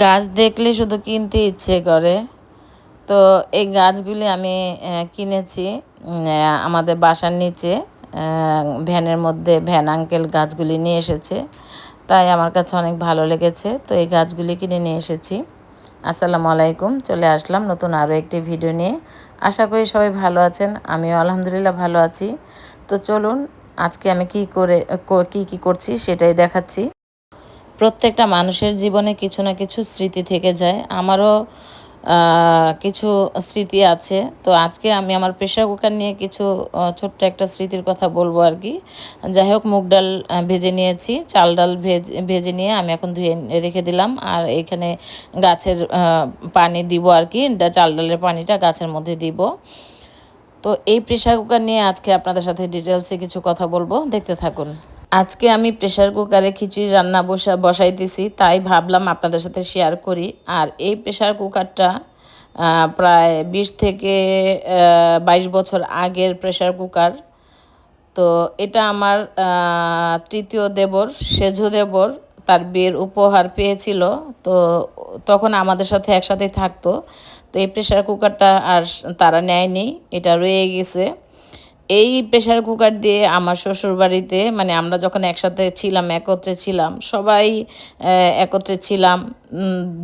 গাছ দেখলে শুধু কিনতে ইচ্ছে করে। তো এই গাছগুলি আমি কিনেছি আমাদের বাসার নিচে ভ্যানের মধ্যে ভ্যান আঙ্কেল গাছগুলি নিয়ে এসেছে। তাই আমার কাছে অনেক ভালো লেগেছে। তো এই গাছগুলি কিনে নিয়ে এসেছি। আসসালামু আলাইকুম, চলে আসলাম নতুন আরও একটি ভিডিও নিয়ে। আশা করি সবাই ভালো আছেন, আমিও আলহামদুলিল্লাহ ভালো আছি। তো চলুন, আজকে আমি কি করে ক- কি করছি সেটাই দেখাচ্ছি। প্রত্যেকটা মানুষের জীবনে কিছু না কিছু স্মৃতি থেকে যায়। আমারও কিছু স্মৃতি আছে। তো আজকে আমি আমার প্রেশার কুকার নিয়ে কিছু ছোট্ট একটা স্মৃতির কথা বলব আর কি। যাই হোক, মুগ ডাল ভেজে নিয়েছি। চাল ডাল ভেজ, ভেজে নিয়ে আমি এখন ধুয়ে রেখে দিলাম। আর এখানে গাছের পানি দিব আর কি। চাল ডালের পানিটা গাছের মধ্যে দিব। তো এই প্রেশার কুকার নিয়ে আজকে আপনাদের সাথে ডিটেলসে কিছু কথা বলব। দেখতে থাকুন। আজকে আমি প্রেশার কুকারে খিচুড়ি রান্না বসা বসাইতেছি তাই ভাবলাম আপনাদের সাথে শেয়ার করি। আর এই প্রেশার কুকারটা প্রায় বিশ থেকে বাইশ বছর আগের প্রেশার কুকার তো এটা আমার তৃতীয় দেবর, সেজু দেবর, তার বিয়ের উপহার পেয়েছিল। তো তখন আমাদের সাথে একসাথে থাকতো। তো এই প্রেশার কুকারটা আর তারা নেয়নি, এটা রয়ে গেছে। এই প্রেশার কুকার দিয়ে আমার শ্বশুর বাড়িতে মানে আমরা যখন একসাথে ছিলাম একত্রে ছিলাম সবাই একত্রে ছিলাম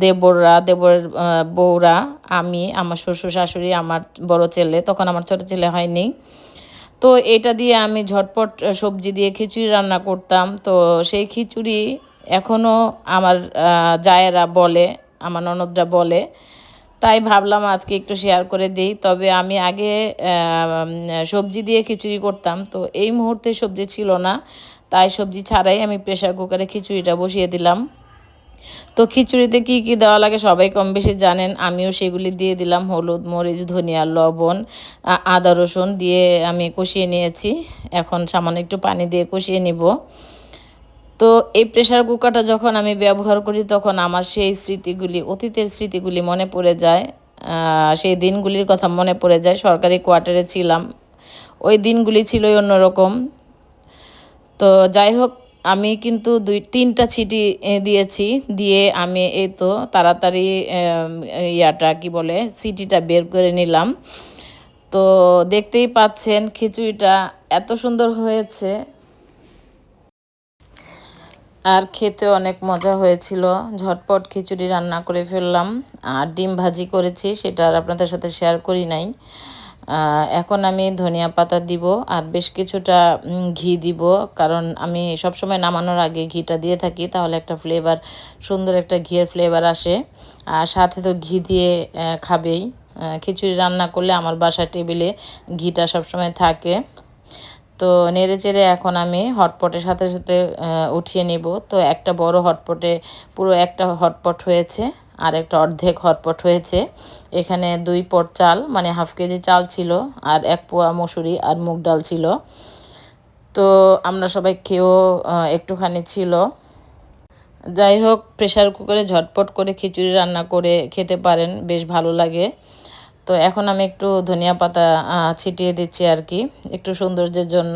দেবররা আহ, বউরা আমি আমার শ্বশুর শাশুড়ি আমার বড় ছেলে তখন আমার ছোট ছেলে হয়নি। তো এটা দিয়ে আমি ঝটপট সবজি দিয়ে খিচুড়ি রান্না করতাম। তো সেই খিচুড়ি এখনও আমার জায়েরা বলে আমার ননদরা বলে তাই ভাবলাম আজকে একটু শেয়ার করে দিই। তবে আমি আগে সবজি দিয়ে খিচুড়ি করতাম। তো এই মুহূর্তে সবজি ছিল না। তাই সবজি ছাড়াই আমি প্রেশার কুকারে খিচুড়িটা বসিয়ে দিলাম। তো খিচুড়িতে কি কি দেওয়া লাগে সবাই কম বেশি জানেন। আমিও সেগুলি দিয়ে দিলাম। হলুদ, মরিচ, ধনিয়া, লবণ আদা, রসুন দিয়ে আমি কষিয়ে নিয়েছি। এখন সামান্য একটু পানি দিয়ে কষিয়ে নিব। তো এই প্রেশার কুকারটা যখন আমি ব্যবহার করি, তখন আমার সেই স্মৃতিগুলি, অতীতের স্মৃতিগুলি মনে পড়ে যায়। সেই দিনগুলির কথা মনে পড়ে যায়। সরকারি কোয়ার্টারে ছিলাম। ওই দিনগুলি ছিলই অন্যরকম। তো যাই হোক, আমি কিন্তু দুই, তিনটা ছিটি দিয়েছি। দিয়ে আমি এই তো তাড়াতাড়ি ইয়াটা কি বলে সিটিটা বের করে নিলাম। তো দেখতেই পাচ্ছেন খিচুড়িটা এত সুন্দর হয়েছে। আর খেতে অনেক মজা হয়েছিল। ঝটপট খিচুড়ি রান্না করে ফেললাম। আর ডিম ভাজি করেছি, সেটা আর আপনাদের সাথে শেয়ার করি নাই। এখন আমি ধনিয়া পাতা দিব আর বেশ কিছুটা ঘি দিব। কারণ আমি সবসময় নামানোর আগে ঘিটা দিয়ে থাকি, তাহলে একটা ফ্লেভার সুন্দর একটা ঘিয়ের ফ্লেভার আসে। আর সাথে তো ঘি দিয়ে খাবেই। খিচুড়ি রান্না করলে আমার বাসার টেবিলে ঘিটা সবসময় থাকে। তো নেড়ে চেড়ে এখন আমি হটপটের সাথে সাথে উঠিয়ে নিব। তো একটা বড় হটপটে পুরো একটা হটপট হয়েছে, আর একটা অর্ধেক হটপট হয়েছে। এখানে দুই পট চাল মানে হাফ কেজি চাল ছিল, আর এক পোয়া মসুরি আর মুগ ডাল ছিল। তো আমরা সবাই খেয়েও একটুখানি ছিল। যাই হোক প্রেশার কুকারে ঝটপট করে খিচুড়ি রান্না করে খেতে পারেন, বেশ ভালো লাগে। তো এখন আমি একটু ধনিয়া পাতা ছিটিয়ে দিচ্ছি আর কি, একটু সৌন্দর্যের জন্য।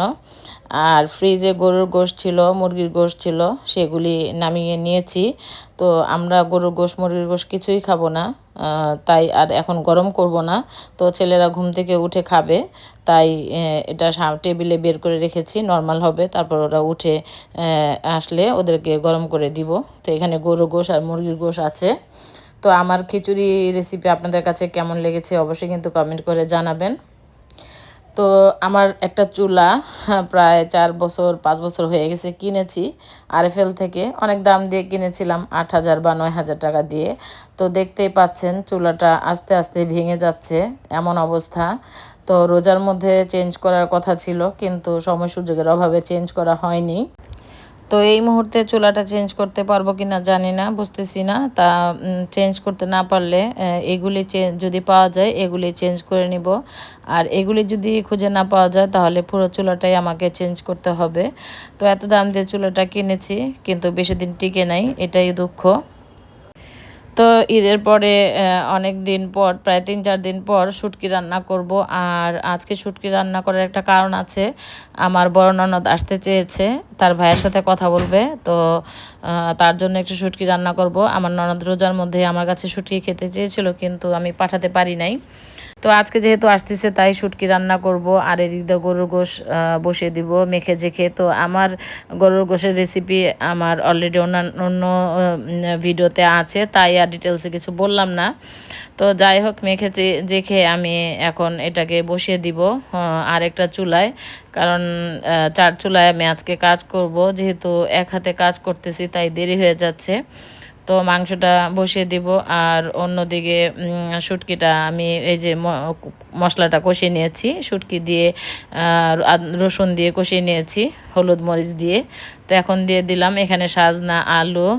আর ফ্রিজে গরুর গোশ ছিল, মুরগির গোশ ছিল, সেগুলি নামিয়ে নিয়েছি। তো আমরা গরুর গোশ, মুরগির গোশ কিছুই খাব না তাই আর এখন গরম করব না। তো ছেলেরা ঘুম থেকে উঠে খাবে, তাই এটা টেবিলে বের করে রেখেছি নর্মাল হবে। তারপর ওরা উঠে আসলে ওদেরকে গরম করে দিব। তো এখানে গরুর গোশ আর মুরগির গোশ আছে। তো আমার খিচুড়ি রেসিপি আপনাদের কাছে কেমন লেগেছে অবশ্যই কিন্তু কমেন্ট করে জানাবেন। তো আমার একটা চুলা হ্যাঁ, প্রায় চার বছর পাঁচ বছর হয়ে গেছে কিনেছি আরএফএল থেকে। অনেক দাম দিয়ে কিনেছিলাম আট হাজার বা নয় হাজার টাকা দিয়ে। তো দেখতেই পাচ্ছেন চুলাটা আস্তে আস্তে ভেঙে যাচ্ছে এমন অবস্থা। তো রোজার মধ্যে চেঞ্জ করার কথা ছিল কিন্তু সময় সুযোগের অভাবে চেঞ্জ করা হয়নি। তো এই মুহূর্তে চুলাটা চেঞ্জ করতে পারব কি না জানি না, বুঝতেছি না। তা চেঞ্জ করতে না পারলে এগুলি যদি পাওয়া যায়, এগুলি চেঞ্জ করে নিব। আর এগুলি যদি খুঁজে না পাওয়া যায়, তাহলে পুরো চুলাটাই আমাকে চেঞ্জ করতে হবে। তো এত দাম দিয়ে চুলাটা কিনেছি, কিন্তু বেশি দিন টিকে নাই, এটাই দুঃখ। তো ঈদের পরে অনেক দিন পর, প্রায় তিন চার দিন পর শুটকি রান্না করব। আর আজকে শুটকি রান্না করার একটা কারণ আছে। আমার বড় ননদ আসতে চেয়েছে, তার ভাইয়ের সাথে কথা বলবে। তো তার জন্য একটু শুটকি রান্না করব। আমার ননদ রোজার মধ্যে আমার কাছে শুটকি খেতে চেয়েছিল, কিন্তু আমি পাঠাতে পারি নাই। তো আজকে যেহেতু আসতেছে, তাই শুটকি রান্না করব আর এদিক দিয়ে গরুর গোশ বসিয়ে দিব মেখে জেখে তো আমার গরুর গোশের রেসিপি আমার অলরেডি অন্য ভিডিওতে আছে, তাই আর ডিটেলসে কিছু বললাম না। তো যাই হোক, মেখে জেখে আমি এখন এটাকে বসিয়ে দিব আরেকটা চুলায়। কারণ চার চুলায় আমি আজকে কাজ করব, যেহেতু এক হাতে কাজ করতেছি, তাই দেরি হয়ে যাচ্ছে। তো মাংসটা বসিয়ে দিব আর অন্যদিকে শুটকিটা আমি এই যে মশলাটা কষিয়ে নিয়েছি। শুটকি দিয়ে রসুন দিয়ে কষিয়ে নিয়েছি, হলুদ মরিচ দিয়ে। তো এখন দিয়ে দিলাম এখানে সাজনা, আলু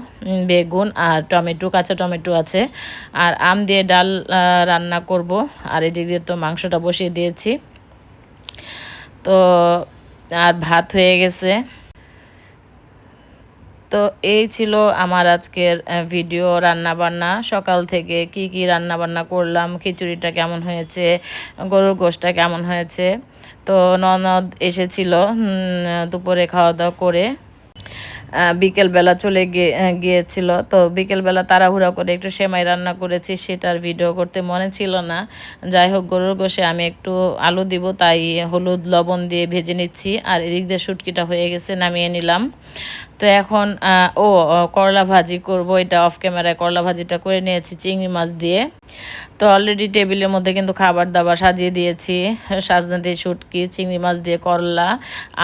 বেগুন আর টমেটো, কাঁচা টমেটো আছে। আর আম দিয়ে ডাল রান্না করব। আর এদিক দিয়ে তো মাংসটা বসিয়ে দিয়েছি। তো, আর ভাত হয়ে গেছে। তো এই ছিল আমার আজকের ভিডিও রান্না বান্না সকাল থেকে কি কি রান্না বান্না করলাম, খিচুড়িটা কেমন হয়েছে, গরুর গোশটা কেমন হয়েছে। তো ননদ এসেছিল দুপুরে খাওয়া দাওয়া করে বিকেলবেলা চলে গিয়ে গিয়েছিল। তো বিকেলবেলা তাড়াহুড়া করে একটু সেমাই রান্না করেছি, সেটার ভিডিও করতে মনে ছিল না। যাই হোক, গরুর গোশে আমি একটু আলু দিব, তাই হলুদ, লবণ দিয়ে ভেজে নিচ্ছি। আর এদিক দিয়ে শুটকিটা হয়ে গেছে, নামিয়ে নিলাম। তো এখন ও করলা ভাজি করব, এটা অফ ক্যামেরায় করলা ভাজিটা করে নিয়েছি, চিংড়ি মাছ দিয়ে। তো অলরেডি টেবিলের মধ্যে কিন্তু খাবার দাবার সাজিয়ে দিয়েছি, সাজনা দিয়ে শুটকি, চিংড়ি মাছ দিয়ে করলা,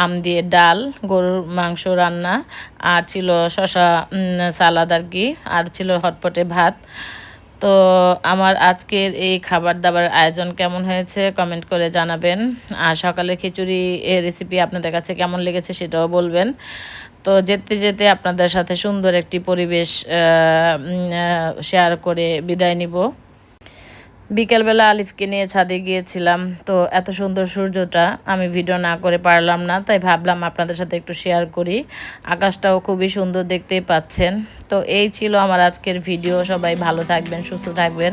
আম দিয়ে ডাল, গরুর মাংস রান্না, আর ছিল শশা সালাদ আর কি, আর ছিল হটপটে ভাত। তো আমার আজকের এই খাবার দাবার আয়োজন কেমন হয়েছে কমেন্ট করে জানাবেন। আর সকালে খিচুড়ি রেসিপি আপনাদের কাছে কেমন লেগেছে সেটাও বলবেন। তো যেতে যেতে আপনাদের সাথে সুন্দর একটি পরিবেশ শেয়ার করে বিদায় নিব। বিকেলবেলা আলিফকে নিয়ে ছাদে গিয়েছিলাম, তো এত সুন্দর সূর্যটা আমি ভিডিও না করে পারলাম না, তাই ভাবলাম আপনাদের সাথে একটু শেয়ার করি। আকাশটাও খুবই সুন্দর দেখতেই পাচ্ছেন। তো এই ছিল আমার আজকের ভিডিও সবাই ভালো থাকবেন, সুস্থ থাকবেন।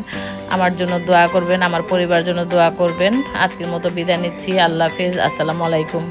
আমার জন্য দোয়া করবেন, আমার পরিবার জন্য দোয়া করবেন। আজকের মতো বিদায় নিচ্ছি। আল্লাহ হাফিজ। আসসালামু আলাইকুম।